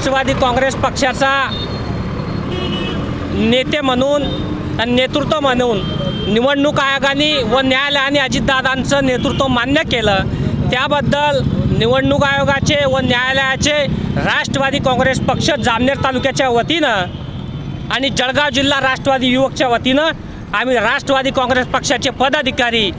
राष्ट्रवादी काँग्रेस पक्षाचा नेते म्हणून आणि नेतृत्व म्हणून निवडणूक आयोगाने व न्यायालयाने अजितदादांचं नेतृत्व मान्य केलं. त्याबद्दल निवडणूक आयोगाचे व न्यायालयाचे राष्ट्रवादी काँग्रेस पक्ष जामनेर तालुक्याच्या वतीनं आणि जळगाव जिल्हा राष्ट्रवादी युवकच्या वतीनं आम्ही राष्ट्रवादी काँग्रेस पक्षाचे पदाधिकारी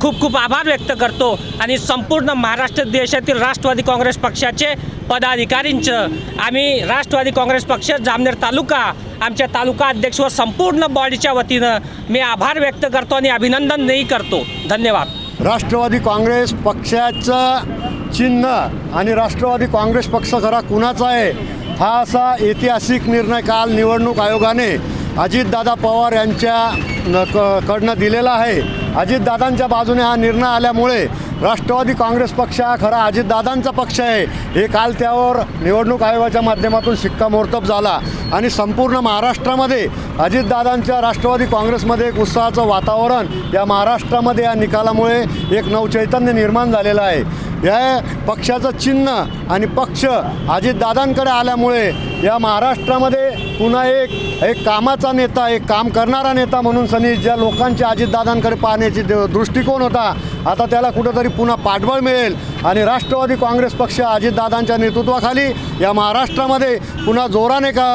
खूप खूप आभार व्यक्त करतो. आणि संपूर्ण महाराष्ट्र देशातील राष्ट्रवादी काँग्रेस पक्षाचे पदाधिकारींचं. आम्ही राष्ट्रवादी काँग्रेस पक्ष जामनेर तालुका आमच्या तालुका अध्यक्ष व संपूर्ण बॉडीच्या वतीनं मी आभार व्यक्त करतो आणि अभिनंदनही करतो. धन्यवाद. राष्ट्रवादी काँग्रेस पक्षाचं चिन्ह आणि राष्ट्रवादी काँग्रेस पक्ष खरा कुणाचा आहे हा असा ऐतिहासिक निर्णय काल निवडणूक आयोगाने अजितदादा पवार यांच्या न क कडनं दिलेला आहे. अजितदादांच्या बाजूने हा निर्णय आल्यामुळे राष्ट्रवादी काँग्रेस पक्ष हा खरा अजितदादांचा पक्ष आहे. हे काल त्यावर निवडणूक आयोगाच्या माध्यमातून शिक्कामोर्तब झाला. आणि संपूर्ण महाराष्ट्रामध्ये अजितदादांच्या राष्ट्रवादी काँग्रेसमध्ये एक उत्साहाचं वातावरण या महाराष्ट्रामध्ये या निकालामुळे एक नवचैतन्य निर्माण झालेलं आहे. या पक्षाचं चिन्ह आणि पक्ष अजितदादांकडे आल्यामुळे या महाराष्ट्रामध्ये पुन्हा एक एक कामाचा नेता एक काम करणारा नेता म्हणून सनी ज्या लोकांच्या अजितदादांकडे पाहण्याची द- दृष्टिकोन होता आता त्याला कुठंतरी पुन्हा पाठबळ मिळेल. आणि राष्ट्रवादी काँग्रेस पक्ष अजितदादांच्या नेतृत्वाखाली या महाराष्ट्रामध्ये पुन्हा जोराने का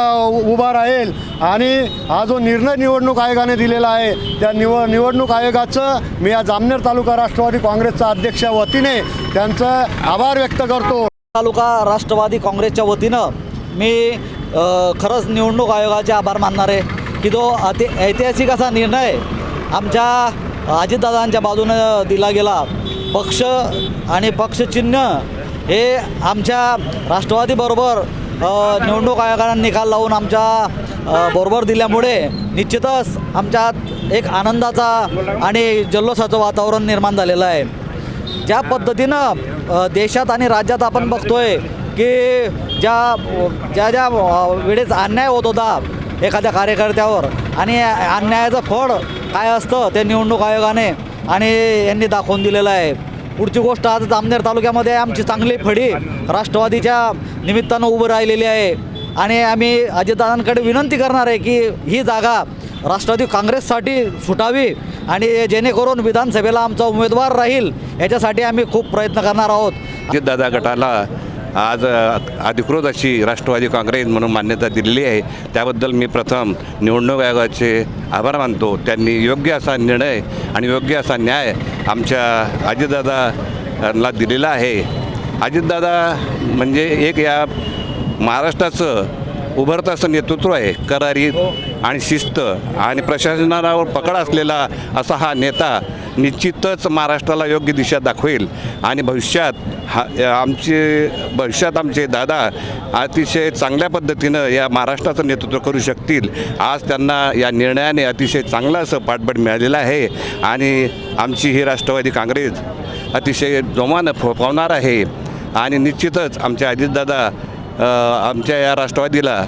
उभा राहील. आणि हा जो निर्णय निवडणूक आयोगाने दिलेला आहे त्या निव निवडणूक आयोगाचं मी या जामनेर तालुका राष्ट्रवादी काँग्रेसचा अध्यक्ष वतीने त्यांचं आभार व्यक्त करतो. तालुका राष्ट्रवादी काँग्रेसच्या वतीनं मी खरंच निवडणूक आयोगाचे आभार मानणार आहे की तो अति ऐतिहासिक असा निर्णय आमच्या अजितदादांच्या बाजूनं दिला गेला. पक्ष आणि पक्षचिन्ह हे आमच्या राष्ट्रवादीबरोबर निवडणूक आयोगाने निकाल लावून आमच्या बरोबर दिल्यामुळे निश्चितच आमच्यात एक आनंदाचा आणि जल्लोषाचं वातावरण निर्माण झालेलं आहे. ज्या पद्धतीनं देशात आणि राज्यात आपण बघतोय की ज्या ज्या ज्या वेळेस अन्याय होत होता एखाद्या कार्यकर्त्यावर आणि अन्यायाचं फळ काय असतं ते निवडणूक आयोगाने आणि यांनी दाखवून दिलेलं आहे. पुढची गोष्ट आज जामनेर तालुक्यामध्ये आमची चांगली फडी राष्ट्रवादीच्या निमित्तानं उभं राहिलेली आहे. आणि आम्ही अजितदादांकडे विनंती करणार आहे की ही जागा राष्ट्रवादी काँग्रेससाठी सुटावी आणि जेणेकरून विधानसभेला आमचा उमेदवार राहील याच्यासाठी आम्ही खूप प्रयत्न करणार आहोत. अजितदादा गटाला आज अधिकृत अशी राष्ट्रवादी काँग्रेस म्हणून मान्यता दिलेली आहे. त्याबद्दल मी प्रथम निवडणूक आयोगाचे आभार मानतो. त्यांनी योग्य असा निर्णय आणि योग्य असा न्याय आमच्या अजितदादाला दिलेला आहे. अजितदादा म्हणजे एक या महाराष्ट्राचं उभरतं असं नेतृत्व आहे. करारी आणि शिस्त आणि प्रशासनावर पकड असलेला असा हा नेता निश्चितच महाराष्ट्राला योग्य दिशा दाखवेल. आणि भविष्यात हा आमचे भविष्यात आमचे दादा अतिशय चांगल्या पद्धतीनं या महाराष्ट्राचं नेतृत्व करू शकतील. आज त्यांना या निर्णयाने अतिशय चांगलं असं पाठबळ मिळालेलं आहे. आणि आमची ही राष्ट्रवादी काँग्रेस अतिशय जोमानं फोफावणार आहे. आणि निश्चितच आमचे अजितदादा आमच्या या राष्ट्रवादीला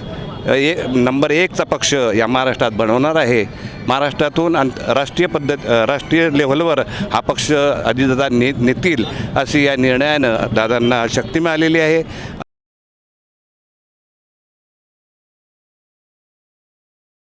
ए एक नंबर एकचा पक्ष या महाराष्ट्रात बनवणार आहे. महाराष्ट्रातून अंत राष्ट्रीय पद्धत राष्ट्रीय लेव्हलवर हा पक्ष अजितदादा ने नेतील अशी या निर्णयानं दादांना शक्ती मिळालेली आहे.